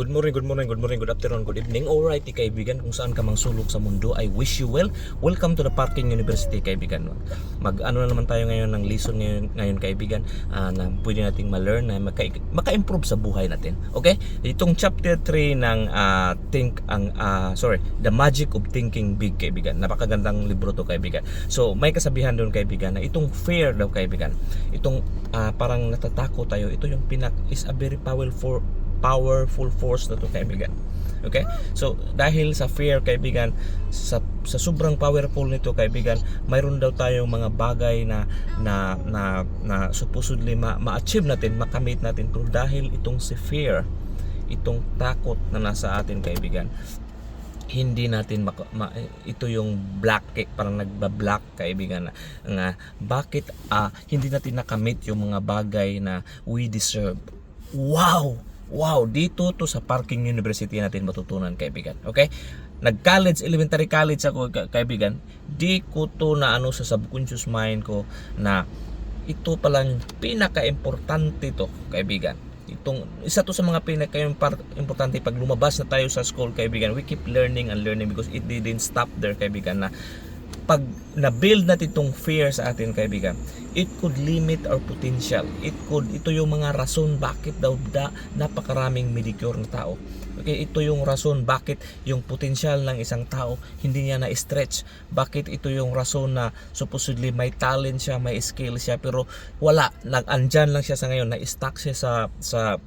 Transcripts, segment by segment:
Good morning, good morning, good morning, good afternoon, good evening. Alright, kaibigan, kung saan ka mang sulok sa mundo, I wish you well. Welcome to the Parking University, kaibigan. Mag ano na naman tayo ngayon ng lesson ngayon, ngayon kaibigan, ah, na pwede nating ma-learn na maka, maka-improve sa buhay natin. Okay? Itong chapter 3 ng ah, Think ang ah, sorry, The Magic of Thinking Big, kaibigan. Napakagandang libro to, kaibigan. So, may kasabihan doon, kaibigan, na itong fear daw, kaibigan. Itong ah, parang natatakot tayo, ito yung pinak is a very powerful powerful force na to kaibigan. Okay? So, dahil sa fear kaibigan, sa, sa sobrang powerful nito kaibigan, mayroon daw tayong mga bagay na na na, na supposedly ma, ma-achieve natin, makamit natin pero dahil itong si fear, itong takot na nasa atin kaibigan, hindi natin maka, ma, ito yung black cake parang nagba-black kaibigan na nga bakit ah, hindi natin nakamit yung mga bagay na we deserve wow wow dito to sa Parking University natin matutunan kaibigan. Okay? Nag-college, elementary college ako ka- kaibigan. Di ko to na ano sa subconscious mind ko na ito palang pinaka-importante to kaibigan. Itong isa to sa mga pinaka importante pag lumabas na tayo sa school kaibigan. We keep learning and learning because it didn't stop there kaibigan na pag na-build natin itong fear sa atin kaibigan it could limit our potential. It could ito yung mga rason bakit daw da, napakaraming medicure na tao. Okay ito yung rason bakit yung potential ng isang tao hindi niya na-stretch. Bakit ito yung rason na supposedly may talent siya may skill siya pero wala. Nag-andyan lang siya sa ngayon. Na-stuck siya sa sa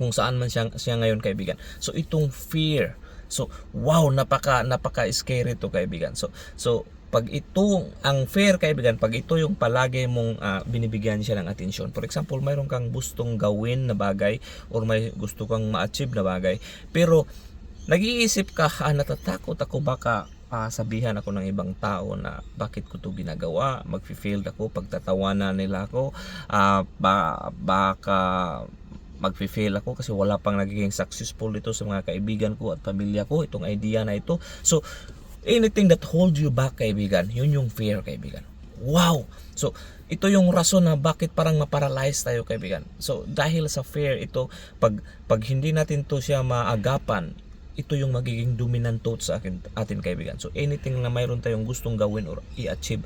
kung saan man siya, siya ngayon kaibigan. So itong fear so wow napaka napaka scary to kaibigan. So so pag ito ang fair kaibigan pag ito yung palagi mong ah, binibigyan siya ng atensyon. For example mayroon kang gustong gawin na bagay or may gusto kang ma-achieve na bagay pero nag-iisip ka ah, natatakot ako baka ah, sabihan ako ng ibang tao na bakit ko to ginagawa magfi-fail ako pagtatawanan nila ako ah, ba, baka magfi-fail ako kasi wala pang nagiging successful dito sa mga kaibigan ko at pamilya ko. Itong idea na ito. So anything that holds you back kaibigan yun yung fear kaibigan. Wow! So ito yung rason na bakit parang maparalyze tayo kaibigan. So dahil sa fear ito pag pag hindi natin to siya maagapan ito yung magiging dominant thought sa akin, atin kaibigan. So anything na mayroon tayong gustong gawin or i-achieve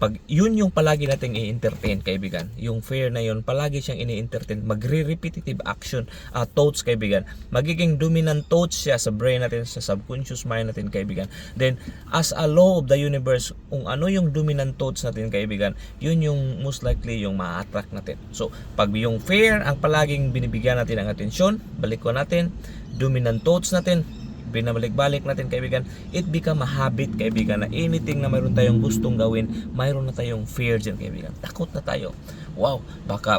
pag yun yung palagi nating i-entertain kaibigan yung fear na yun palagi siyang ini-entertain magre-repetitive action uh, thoughts kaibigan. Magiging dominant thoughts siya sa brain natin sa subconscious mind natin kaibigan. Then as a law of the universe kung ano yung dominant thoughts natin kaibigan yun yung most likely yung ma-attract natin. So pag yung fear ang palaging binibigyan natin ng atensyon balik ko natin dominant thoughts natin binabalik-balik natin kaibigan, it become a habit kaibigan na anything na mayroon tayong gustong gawin, mayroon na tayong fear dyan kaibigan. Takot na tayo. Wow, baka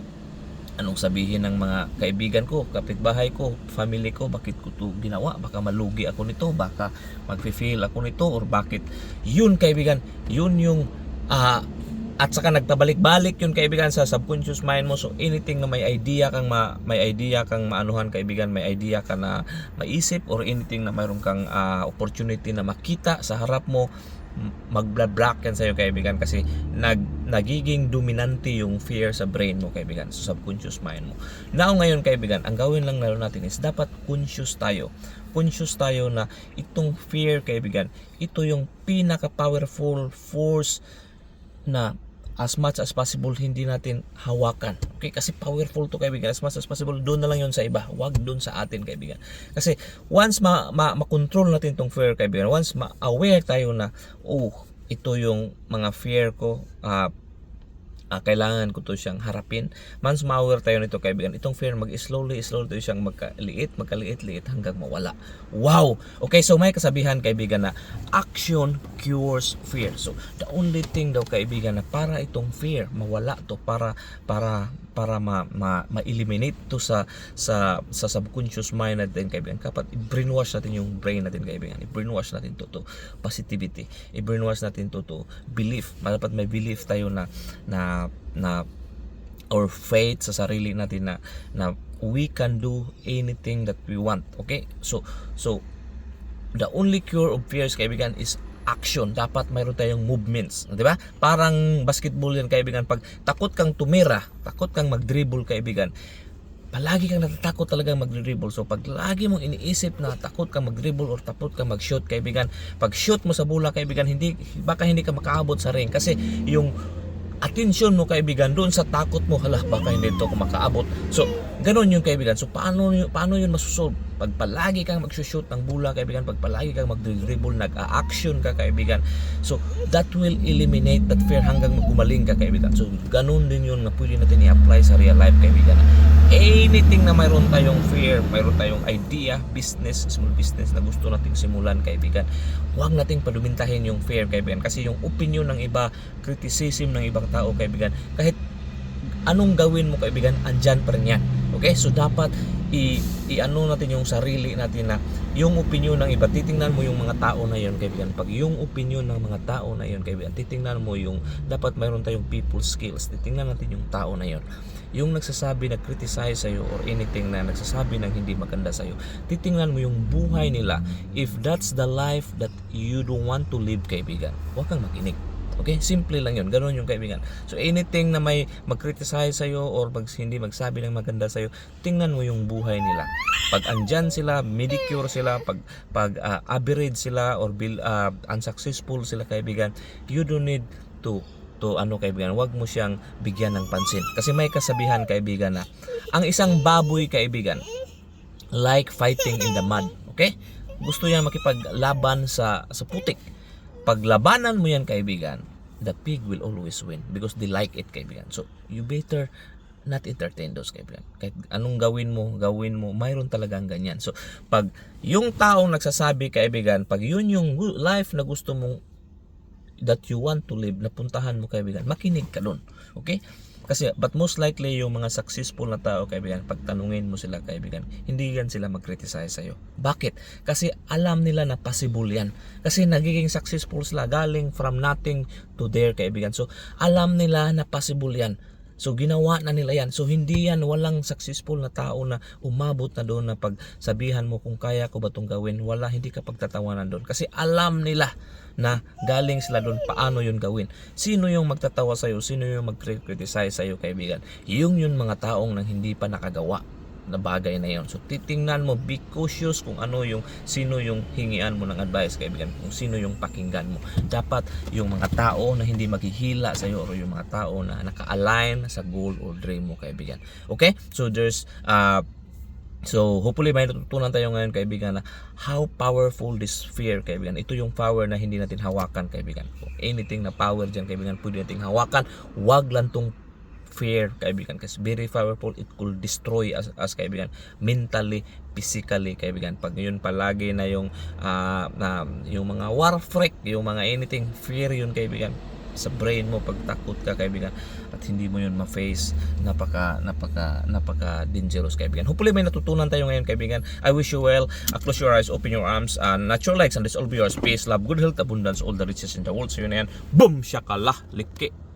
anong sabihin ng mga kaibigan ko, kapitbahay ko, family ko, bakit ko to ginawa? Baka malugi ako nito, baka magfe-fail ako nito, or bakit? Yun kaibigan, yun yung ah, at saka nagtabalik-balik yun kaibigan sa subconscious mind mo. So anything na may idea kang ma, may idea kang maanuhan kaibigan may idea ka na maisip or anything na mayroon kang ah, opportunity na makita sa harap mo mag-block yan sa'yo kaibigan kasi nag, nagiging dominante yung fear sa brain mo kaibigan sa subconscious mind mo. Now ngayon kaibigan ang gawin lang lalo natin is dapat conscious tayo. Conscious tayo na itong fear kaibigan ito yung pinaka powerful force na as much as possible hindi natin hawakan. Okay? Kasi powerful to kaibigan. As much as possible doon na lang yun sa iba. Huwag doon sa atin kaibigan. Kasi once ma, ma, ma-control natin tong fear kaibigan, once ma-aware tayo na oh, ito yung mga fear ko, ah, ah, kailangan ko to siyang harapin. Once ma-aware tayo nito kaibigan, itong fear mag-slowly, slowly to siyang magkaliit, magkaliit-liit hanggang mawala. Wow! Okay, so may kasabihan kaibigan na action cures fear. So, the only thing daw kaibigan na para itong fear mawala to para para para ma, ma, ma-eliminate to sa sa sa subconscious mind natin kaibigan kapag i-brainwash natin yung brain natin kaibigan i-brainwash natin to to positivity i-brainwash natin to to belief dapat may belief tayo na na na or faith sa sarili natin na na we can do anything that we want okay? So so the only cure of fears kaibigan is action. Dapat mayroon tayong movements di ba? Parang basketball yan kaibigan. Pag takot kang tumira takot kang mag-dribble kaibigan palagi kang natatakot talaga mag-dribble. So pag lagi mong iniisip na takot ka mag-dribble or takot ka mag-shoot kaibigan, pag shoot mo sa bola kaibigan, hindi baka hindi ka makaabot sa ring. Kasi yung atensyon mo kaibigan doon sa takot mo hala baka hindi ito ako makaabot. So ganun yung kaibigan. So paano paano yun masusolve? Pag palagi kang magsushoot ng bola kaibigan pag palagi kang mag-dribble nag-action ka kaibigan. So that will eliminate that fear hanggang gumaling ka kaibigan. So ganun din yun na pwede natin i-apply sa real life kaibigan. Anything na mayroon tayong fear, mayroon tayong idea, business, small business na gusto nating simulan kaibigan, huwag nating padumintahin yung fear kaibigan. Kasi yung opinion ng iba, criticism ng ibang tao kaibigan, kahit anong gawin mo kaibigan, andyan pa rin yan. Okay? So dapat i, i-ano natin yung sarili natin na yung opinion ng iba, titingnan mo yung mga tao na yun kaibigan. Pag yung opinion ng mga tao na yun kaibigan, titingnan mo yung dapat mayroon tayong people skills. Titingnan natin yung tao na yun. Yung nagsasabi na criticize sa'yo or anything na nagsasabi ng hindi maganda sa'yo, titingnan mo yung buhay nila. If that's the life that you don't want to live kaibigan, huwag kang makinig. Okay? Simple lang yun. Ganun yung kaibigan. So anything na may mag-criticize sa'yo or mag, hindi magsabi ng maganda sa'yo, tingnan mo yung buhay nila. Pag andyan sila, medicure sila, pag, pag ah, average sila or bil, ah, unsuccessful sila kaibigan, you don't need to to ano kaibigan, wag mo siyang bigyan ng pansin. Kasi may kasabihan kaibigan na ang isang baboy kaibigan like fighting in the mud. Okay? Gusto niya makipaglaban sa sa putik. Paglabanan mo yan kaibigan, the pig will always win because they like it kaibigan. So, you better not entertain those kaibigan. Kahit anong gawin mo, gawin mo, mayroon talagang ganyan. So, pag yung taong nagsasabi kaibigan, pag yun yung life na gusto mong that you want to live, napuntahan mo kaibigan, makinig ka doon. Okay? Kasi, but most likely, yung mga successful na tao, kaibigan, pag tanungin mo sila, kaibigan, hindi yan sila mag-criticize sa'yo. Bakit? Kasi alam nila na possible yan. Kasi nagiging successful sila galing from nothing to there, kaibigan. So, alam nila na possible yan. So ginawa na nila yan. So hindi yan walang successful na tao na umabot na doon na pag sabihan mo kung kaya ko ba itong gawin. Wala, hindi ka pagtatawanan doon. Kasi alam nila na galing sila doon paano yun gawin. Sino yung magtatawa sa'yo? Sino yung mag-criticize sa'yo kaibigan? Yung yun mga taong nang hindi pa nakagawa na bagay na yon. So titingnan mo, be cautious kung ano yung sino yung hingian mo ng advice kaibigan, kung sino yung pakinggan mo. Dapat yung mga tao na hindi maghihila sa iyo or yung mga tao na naka-align sa goal or dream mo kaibigan. Okay? So there's uh, So, hopefully may natutunan tayo ngayon kaibigan na how powerful this fear kaibigan. Ito yung power na hindi natin hawakan kaibigan. Kung anything na power dyan kaibigan, pwede natin hawakan. Huwag lang tong fear kaibigan. Kasi very powerful it could destroy us, us kaibigan. Mentally physically kaibigan. Pag yun palagi na yung ah, na yung mga war freak yung mga anything fear yun kaibigan. Sa brain mo pag takot ka kaibigan at hindi mo yun ma-face napaka napaka napaka dangerous kaibigan. Hopefully may natutunan tayo ngayon kaibigan. I wish you well. Uh, close your eyes open your arms and natural lights and this all be yours peace love good health abundance all the riches in the world. So yun na yan boom shakala liki